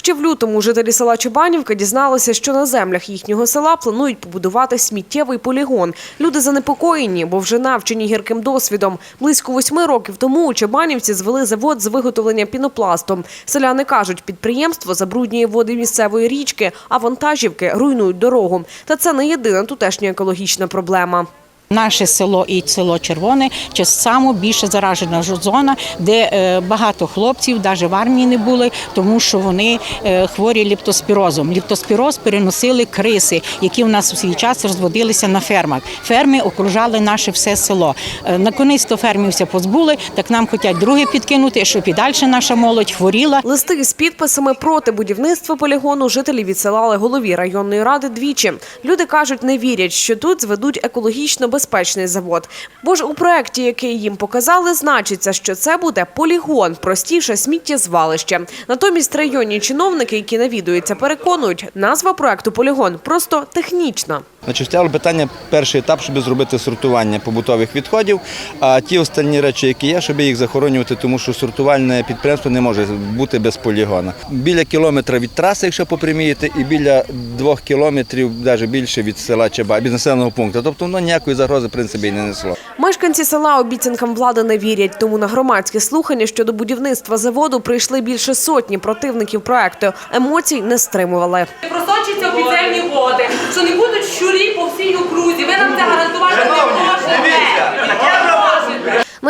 Ще в лютому жителі села Чебанівка дізналися, що на землях їхнього села планують побудувати сміттєвий полігон. Люди занепокоєні, бо вже навчені гірким досвідом. Близько восьми років тому у Чебанівці звели завод з виготовлення пінопласту. Селяни кажуть, підприємство забруднює води місцевої річки, а вантажівки руйнують дорогу. Та це не єдина тутешня екологічна проблема. Наше село і село Червоне це саме більше заражена зона, де е, багато хлопців навіть в армії не були, тому що вони е, хворі ліптоспірозом. Ліптоспіроз переносили криси, які в нас у свій час розводилися на фермах. Ферми окружали наше все село. Е, Наконець то фермівся позбули, так нам хочуть друге підкинути, щоб і далі наша молодь хворіла. Листи із підписами проти будівництва полігону жителі відсилали голові районної ради двічі. Люди кажуть, не вірять, що тут зведуть екологічно безпечний завод. Бо ж у проєкті, який їм показали, значиться, що це буде полігон, простіше сміттєзвалище. Натомість районні чиновники, які навідуються, переконують, назва проекту полігон просто технічна. Значить, стояло питання перший етап, щоб зробити сортування побутових відходів, а ті останні речі, які є, щоб їх захоронювати, тому що сортувальне підприємство не може бути без полігона. Біля кілометра від траси, якщо попрямієте, і біля двох кілометрів, навіть більше від села Чеба, від населеного пункту. Тобто воно ніякої загрози в принципі і не несло. Мешканці села обіцянкам влади не вірять, тому на громадські слухання щодо будівництва заводу прийшли більше сотні противників проекту. Емоцій не стримували. просочаться в підземні води, що не будуть щурі по всій окрузі. Ви нам це гарантувати не можете.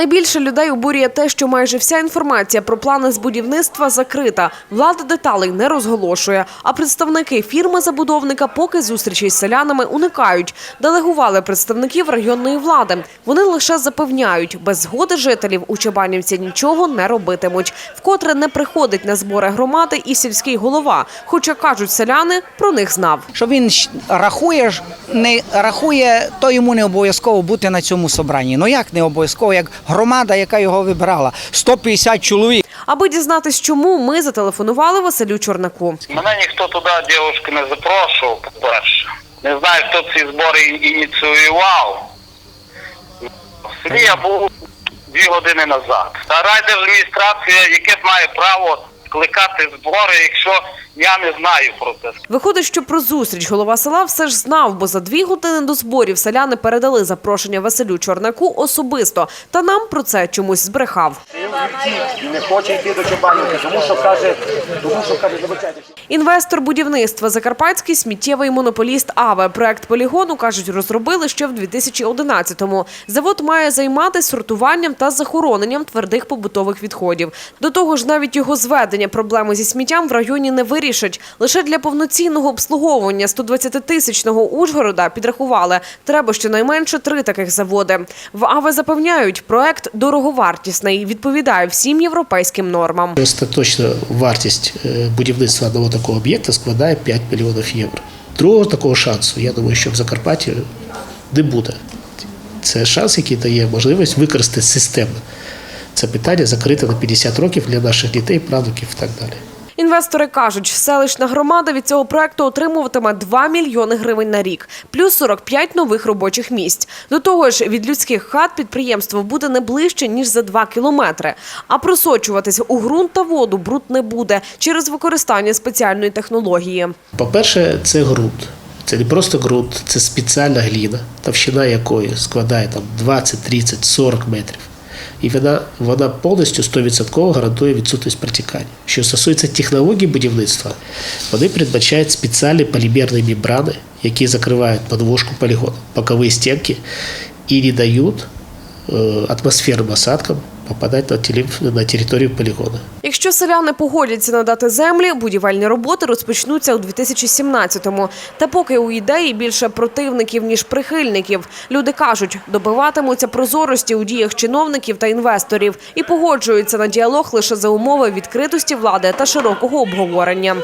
Найбільше людей обурює те, що майже вся інформація про плани з будівництва закрита. Влада деталей не розголошує. А представники фірми-забудовника поки зустрічі з селянами уникають. Делегували представників районної влади. Вони лише запевняють, без згоди жителів у Чебанівці нічого не робитимуть. Вкотре не приходить на збори громади і сільський голова. Хоча кажуть селяни, про них знав. що він рахує, не рахує, то йому не обов'язково бути на цьому собранні. Ну як не обов'язково, як громада, яка його вибрала. 150 чоловік. Аби дізнатись, чому ми зателефонували Василю Чорнаку. Мене ніхто туди, дівчинки, не запрошував, по-перше. Не знаю, хто ці збори ініціював. В селі я був дві години назад. Та райдержадміністрація, яке має право скликати збори, якщо я не знаю про це. Виходить, що про зустріч голова села все ж знав, бо за дві години до зборів селяни передали запрошення Василю Чорнаку особисто. Та нам про це чомусь збрехав. І не хоче йти до Чобанівки, тому що каже, тому що каже, вибачайте. Інвестор будівництва закарпатський сміттєвий монополіст Аве. Проект полігону кажуть, розробили ще в 2011-му. Завод має займатися сортуванням та захороненням твердих побутових відходів. До того ж, навіть його зведення проблеми зі сміттям в районі не вирішить. Лише для повноцінного обслуговування 120-тисячного Ужгорода підрахували. Треба щонайменше три таких заводи. В Аве запевняють, проект дороговартісний, відповідає всім європейським нормам. Остаточна вартість е, будівництва одного такого об'єкта складає 5 мільйонів євро. Другого такого шансу, я думаю, що в Закарпатті не буде. Це шанс, який дає можливість використати системно. Це питання закрите на 50 років для наших дітей, правнуків і так далі. Інвестори кажуть, селищна громада від цього проекту отримуватиме 2 мільйони гривень на рік, плюс 45 нових робочих місць. До того ж, від людських хат підприємство буде не ближче ніж за 2 кілометри. А просочуватись у ґрунт та воду бруд не буде через використання спеціальної технології. По-перше, це ґрунт. Це не просто ґрунт, це спеціальна гліна, товщина якої складає там 20, 30, 40 метрів. І вона, вона повністю 100% гарантує відсутність протікання. Що стосується технології будівництва, вони передбачають спеціальні полімерні мембрани, які закривають подвожку полігону, бокові стінки і не дають е, атмосферним осадкам теле- на територію полігону. Якщо селяни погодяться надати землі, будівельні роботи розпочнуться у 2017-му. Та поки у ідеї більше противників ніж прихильників. Люди кажуть, добиватимуться прозорості у діях чиновників та інвесторів і погоджуються на діалог лише за умови відкритості влади та широкого обговорення.